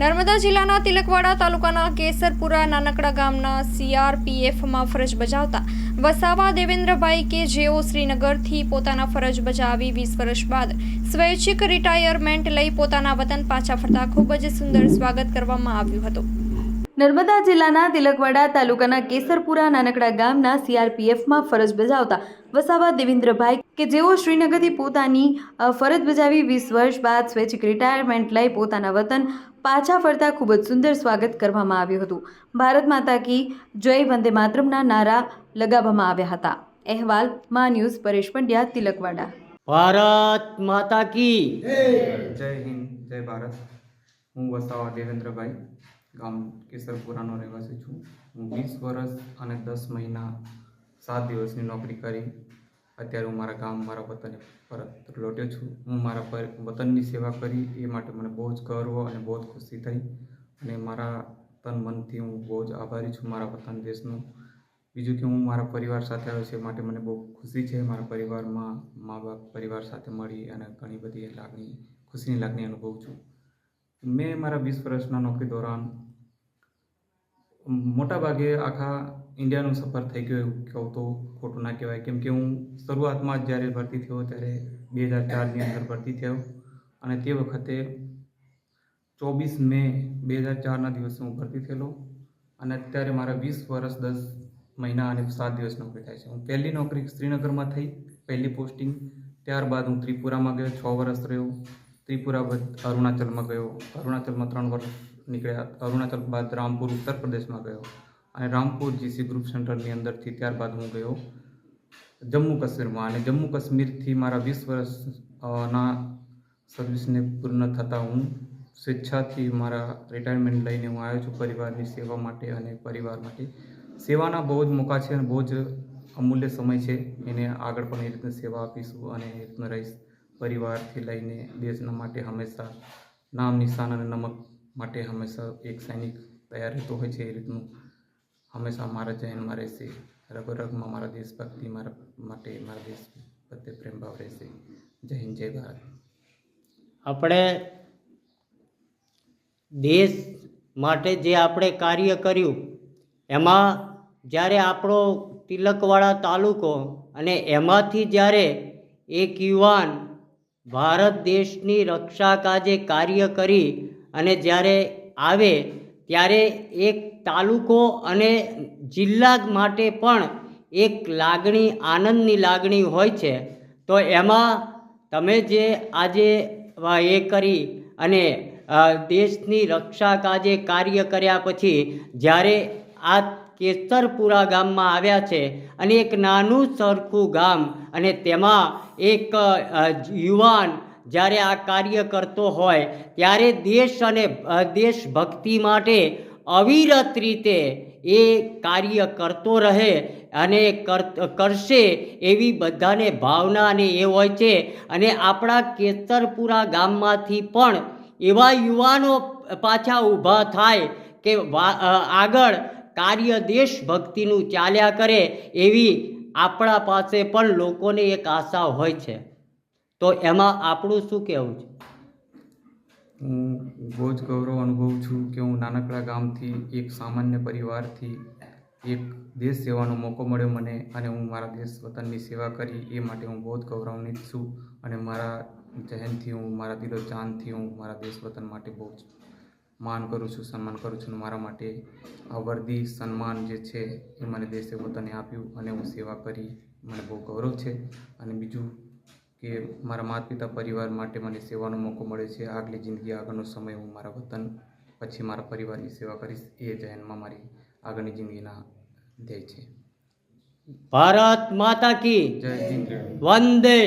નર્મદા જિલ્લાના તિલકવાડા તાલુકાના કેસરપુરા નાનકડા ગામના સીઆરપીએફમાં ફરજ બજાવતા વસાવા દેવેન્દ્રભાઈ કે જેઓ શ્રીનગરથી પોતાના ફરજ બજાવી વીસ વર્ષ બાદ સ્વૈચ્છિક રિટાયરમેન્ટ લઈ પોતાના વતન પાછા ફરતા ખૂબ જ સુંદર સ્વાગત કરવામાં આવ્યું હતું. નર્મદા જિલ્લાના તિલકવાડા તાલુકાના કેસરપુરા નાનકડા ગામના સીઆરપીએફમાં ફરજ બજાવતા વસાવા દેવેન્દ્રભાઈ કે જેઓ શ્રીનગરથી પોતાની ફરજ બજાવી વીસ વર્ષ બાદ સ્વૈચ્છિક રિટાયરમેન્ટ લઈ પોતાના વતન પાછા ફરતા ખૂબ જ સુંદર સ્વાગત કરવામાં આવ્યું હતું. ભારત માતા કી જય વંદે માતરમના નારા લગાવવામાં આવ્યા હતા. અહેવાલ મા ન્યૂઝ પરેશ પંડ્યા તિલકવાડા. ભારત માતા કી! જય હિન્દ જય ભારત. હું વસાવા દેવેન્દ્રભાઈ ગામ કેસરપુરાનો રહેવાસી છું. હું વીસ વર્ષ અને દસ મહિના સાત દિવસની નોકરી કરી. અત્યારે હું મારા ગામ, મારા વતને પરત લોટ્યો છું. હું મારા વતનની સેવા કરી, એ માટે મને બહુ જ ગર્વ અને બહુ જ ખુશી થઈ. અને મારા તન મનથી હું બહુ જ આભારી છું મારા વતન દેશનો. બીજું કે હું મારા પરિવાર સાથે આવ્યો છે માટે મને બહુ ખુશી છે. મારા પરિવારમાં મા બાપ પરિવાર સાથે મળી અને ઘણી બધી લાગણી, ખુશીની લાગણી અનુભવું છું. મેં મારા વીસ વર્ષના નોકરી દોરાન મોટા ભાગે આખા ઇન્ડિયાનું સફર થઈ ગયું એવું કહું તો ખોટું ના કહેવાય. કેમ કે હું શરૂઆતમાં જ્યારે ભરતી થયો ત્યારે બે હજાર ચારની અંદર ભરતી થયો અને તે વખતે ચોવીસ મે બે હજાર ચારના દિવસે હું ભરતી થયેલો અને અત્યારે મારા વીસ વર્ષ દસ મહિના અને સાત દિવસ નોકરી થાય છે. હું પહેલી નોકરી શ્રીનગરમાં થઈ, પહેલી પોસ્ટિંગ. ત્યારબાદ હું ત્રિપુરામાં ગયો, છ વર્ષ રહ્યો. ત્રિપુરા બાદ અરુણાચલમાં ગયો. અરુણાચલમાં ત્રણ વર્ષ નીકળ્યા. અરુણાચલ બાદ રામપુર ઉત્તર પ્રદેશમાં ગયો. અને રામપુર જીસી ગ્રુપ સેન્ટરની અંદરથી ત્યારબાદ હું ગયો જમ્મુ કાશ્મીરમાં. અને જમ્મુ કાશ્મીરથી મારા વીસ વર્ષના સર્વિસને પૂર્ણ થતાં હું સ્વેચ્છાથી મારા રિટાયરમેન્ટ લઈને હું આવ્યો છું પરિવારની સેવા માટે અને પરિવાર માટે. સેવાના બહુ જ મોકા છે અને બહુ જ અમૂલ્ય સમય છે. એને આગળ પણ એ રીતની સેવા આપીશું અને એ રીતના રહીશ પરિવારથી લઈને દેશના માટે હંમેશા. નામ, નિશાન અને નમક માટે હંમેશા એક સૈનિક તૈયાર રહેતો હોય છે એ રીતનું હંમેશા મારા જૈનમાં રહેશે. રગ રગમાં મારા દેશભક્તિ મારા માટે મારા દેશ પ્રત્યે પ્રેમ ભાવ રહેશે. જય હિન્દ, જય ભારત. આપણે દેશ માટે જે આપણે કાર્ય કર્યું, એમાં જ્યારે આપણો તિલકવાળા તાલુકો અને એમાંથી જ્યારે એક યુવાન ભારત દેશની રક્ષા કાજે કાર્ય કરી અને જ્યારે આવે ત્યારે એક તાલુકો અને જિલ્લા માટે પણ એક લાગણી, આનંદની લાગણી હોય છે. તો એમાં તમે જે આજે એ કરી અને દેશની રક્ષા કાજે કાર્ય કર્યા પછી જ્યારે આ કેસરપુરા ગામમાં આવ્યા છે અને એક નાનું સરખું ગામ અને તેમાં એક યુવાન જ્યારે આ કાર્ય કરતો હોય, ત્યારે દેશ અને દેશભક્તિ માટે અવિરત રીતે એ કાર્ય કરતો રહે અને કરશે એવી બધાને ભાવના અને એ હોય છે. અને આપણા કેતરપુરા ગામમાંથી પણ એવા યુવાનો પાછા ઊભા થાય કે આગળ કાર્ય દેશભક્તિનું ચાલ્યા કરે એવી આપણા પાસે પણ લોકોને એક આશા હોય છે. તો એમાં આપણું શું કહેવું છે? હું બહુ જ ગૌરવ અનુભવું છું કે હું નાનકડા ગામથી એક સામાન્ય પરિવારથી એક દેશ સેવાનો મોકો મળ્યો મને અને હું મારા દેશ વતનની સેવા કરી એ માટે હું બહુ જ ગૌરવાન્વિત છું અને મારા જહેનથી હું, મારા દિલો જાનથી હું મારા દેશ વતન માટે બહુ જ માન કરું છું, સન્માન કરું છું મારા માટે આ સન્માન જે છે એ મને દેશે વતને આપ્યું અને હું સેવા કરી. મને બહુ ગૌરવ છે અને બીજું કે મારા માતા પિતા પરિવાર માટે મને સેવાનો મોકો મળે છે. આગલી જિંદગી આગળનો સમય હું મારા વતન પછી મારા પરિવારની સેવા કરીશ. એ જૈનમાં મારી આગળની જિંદગીના ધ્યેય છે. ભારત માતા કી જય હિન્દ. વંદે